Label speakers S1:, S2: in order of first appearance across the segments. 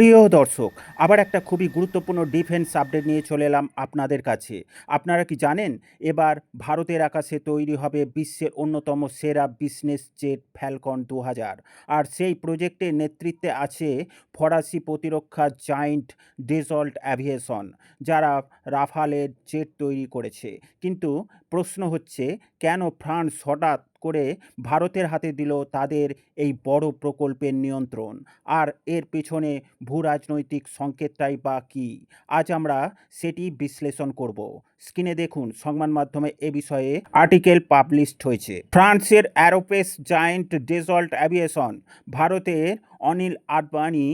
S1: প্রিয় দর্শক, আবার একটা খুবই গুরুত্বপূর্ণ ডিফেন্স আপডেট নিয়ে চলে এলাম আপনাদের কাছে। আপনারা কি জানেন, এবার ভারতের আকাশে তৈরি হবে বিশ্বের অন্যতম সেরা বিজনেস জেট ফ্যালকন দু হাজার আর সেই প্রজেক্টের নেতৃত্বে আছে ফরাসি প্রতিরক্ষা জায়েন্ট ডেজল্ট অ্যাভিয়েশন, যারা রাফালের জেট তৈরি করেছে। কিন্তু প্রশ্ন হচ্ছে, কেন ফ্রান্স হঠাৎ করে ভারতের হাতে দিল তাদের এই বড় প্রকল্পের নিয়ন্ত্রণ? আর এর পেছনে ভূ রাজনৈতিক সংকেতটাই বা কী? আজ আমরা সেটি বিশ্লেষণ করব। স্ক্রিনে দেখুন, সংবাদ মাধ্যমে এ বিষয়ে আর্টিকেল পাবলিশড হয়েছে। ফ্রান্সের অ্যারোপেস জায়েন্ট ডেজল্ট অ্যাভিয়েশন, ভারতের অনিল আডবাণী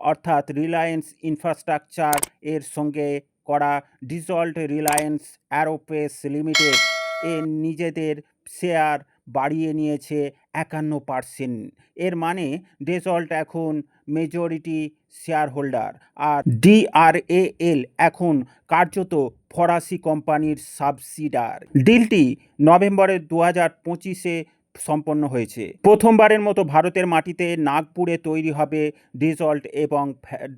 S1: অর্থাৎ রিলায়েন্স ইনফ্রাস্ট্রাকচার এর সঙ্গে করা ডিজল্ট রিলায়েন্স অ্যারোপেস লিমিটেড এর নিজেদের শেয়ার বাড়িয়ে নিয়েছে একান্ন পার্সেন্ট। এর মানে ডেজল্ট এখন মেজরিটি শেয়ার হোল্ডার আর ডিআরএএল এখন কার্যত ফরাসি কোম্পানির সাবসিডার ডিলটি নভেম্বরের দু হাজার পঁচিশে সম্পন্ন হয়েছে। প্রথমবারের মতো ভারতের মাটিতে নাগপুরে তৈরি হবে ডিজল্ট এবং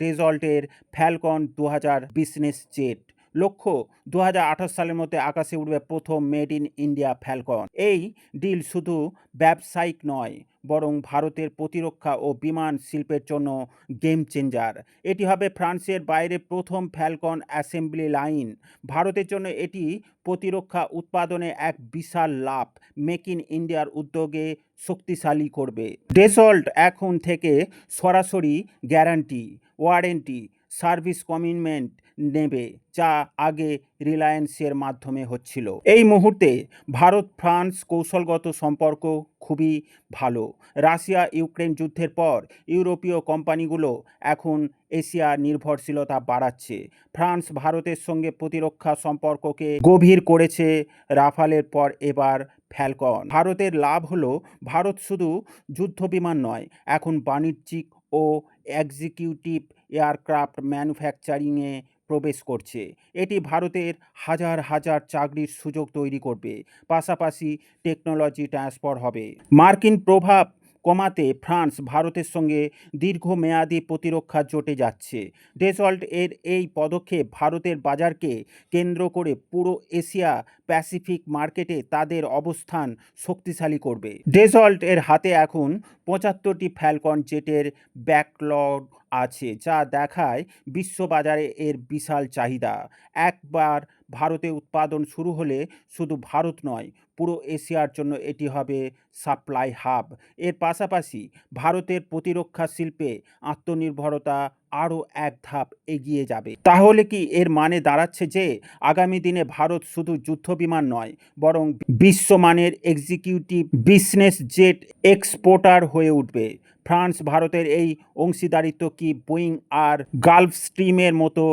S1: ডিজল্টের ফ্যালকন দু হাজার বিজনেস জেট। লক্ষ্য দু হাজার আঠাশ সালের মধ্যে আকাশে উঠবে প্রথম মেড ইন ইন্ডিয়া ফ্যালকন। এই ডিল শুধু ব্যবসায়িক নয় বরং ভারতের প্রতিরক্ষা ও বিমান শিল্পের জন্য গেম চেঞ্জার এটি হবে ফ্রান্সের বাইরে প্রথম ফ্যালকন অ্যাসেম্বলি লাইন ভারতের জন্য এটি প্রতিরক্ষা উৎপাদনে এক বিশাল লাভ। মেক ইন ইন্ডিয়ার উদ্যোগে শক্তিশালী করবে। ডেসল্ট এখন থেকে সরাসরি গ্যারান্টি ওয়ারেন্টি সার্ভিস কমিটমেন্ট নেবে, যা আগে রিলায়েন্সের মাধ্যমে হচ্ছিল। এই মুহূর্তে ভারত ফ্রান্স কৌশলগত সম্পর্ক খুবই ভালো। রাশিয়া ইউক্রেন যুদ্ধের পর ইউরোপীয় কোম্পানিগুলো এখন এশিয়া নির্ভরশীলতা বাড়াচ্ছে। ফ্রান্স ভারতের সঙ্গে প্রতিরক্ষা সম্পর্ককে গভীর করেছে রাফালের পর এবার ফ্যালকন। ভারতের লাভ হলো, ভারত শুধু যুদ্ধবিমান নয়, এখন বাণিজ্যিক ও এক্সিকিউটিভ এয়ারক্রাফট ম্যানুফ্যাকচারিংয়ে প্রবেশ করছে। এটি ভারতের হাজার হাজার চাকরির সুযোগ তৈরি করবে। পাশাপাশি টেকনোলজি ট্রান্সফার হবে। মার্কিন প্রভাব কমাতে ফ্রান্স ভারতের সঙ্গে দীর্ঘমেয়াদী প্রতিরক্ষা জোটে যাচ্ছে। ডেজল্ট এর এই পদক্ষেপ ভারতের বাজারকে কেন্দ্র করে পুরো এশিয়া প্যাসিফিক মার্কেটে তাদের অবস্থান শক্তিশালী করবে। ডেজল্ট এর হাতে এখন পঁচাত্তরটি ফ্যালকন জেটের ব্যাকলগ আছে, যা দেখায় বিশ্ববাজারে এর বিশাল চাহিদা। একবার ভারতে উৎপাদন শুরু হলে শুধু ভারত নয়, পুরো এশিয়ার জন্য এটি হবে সাপ্লাই হাব এর পাশাপাশি ভারতের প্রতিরক্ষা শিল্পে আত্মনির্ভরতা আরও এক ধাপ এগিয়ে যাবে। তাহলে কি এর মানে দাঁড়াচ্ছে যে আগামী দিনে ভারত শুধু যুদ্ধবিমান নয়, বরং বিশ্বমানের এক্সিকিউটিভ বিজনেস জেট এক্সপোর্টার হয়ে উঠবে। ফ্রান্স, ভারতের এই অংশীদারিত্ব কি বোয়িং আর গালফ স্ট্রিমের মতো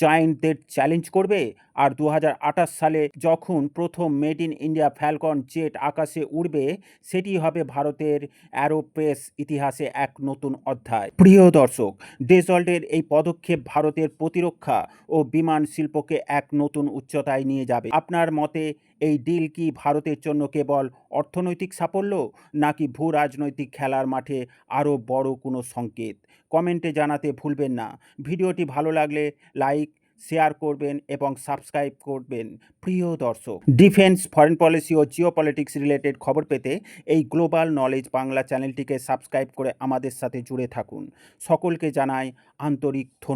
S1: জায়েন্টদের চ্যালেঞ্জ করবে? আর দু হাজার আঠাশ সালে যখন প্রথম made in India Falcon jet আকাশে উড়বে, সেটি হবে ভারতের অ্যারোপ্রেস ইতিহাসে এক নতুন অধ্যায়। প্রিয় দর্শক, ডেজল্টের এই পদক্ষেপ ভারতের প্রতিরক্ষা ও বিমান শিল্পকে এক নতুন উচ্চতায় নিয়ে যাবে। আপনার মতে, এই ডিল কি ভারতের জন্য কেবল অর্থনৈতিক সাফল্য, নাকি ভূ রাজনৈতিক খেলার মাঠে আরও বড় কোনো সংকেত? কমেন্টে জানাতে ভুলবেন না। ভিডিওটি ভালো লাগলে লাইক শেয়ার করবেন এবং সাবস্ক্রাইব করবেন। প্রিয় দর্শক, ডিফেন্স, ফরেন পলিসি ও জিও পলিটিক্স রিলেটেড খবর পেতে এই গ্লোবাল নলেজ বাংলা চ্যানেলটিকে সাবস্ক্রাইব করে আমাদের সাথে জুড়ে থাকুন। সকলকে জানাই আন্তরিক ধন্যবাদ।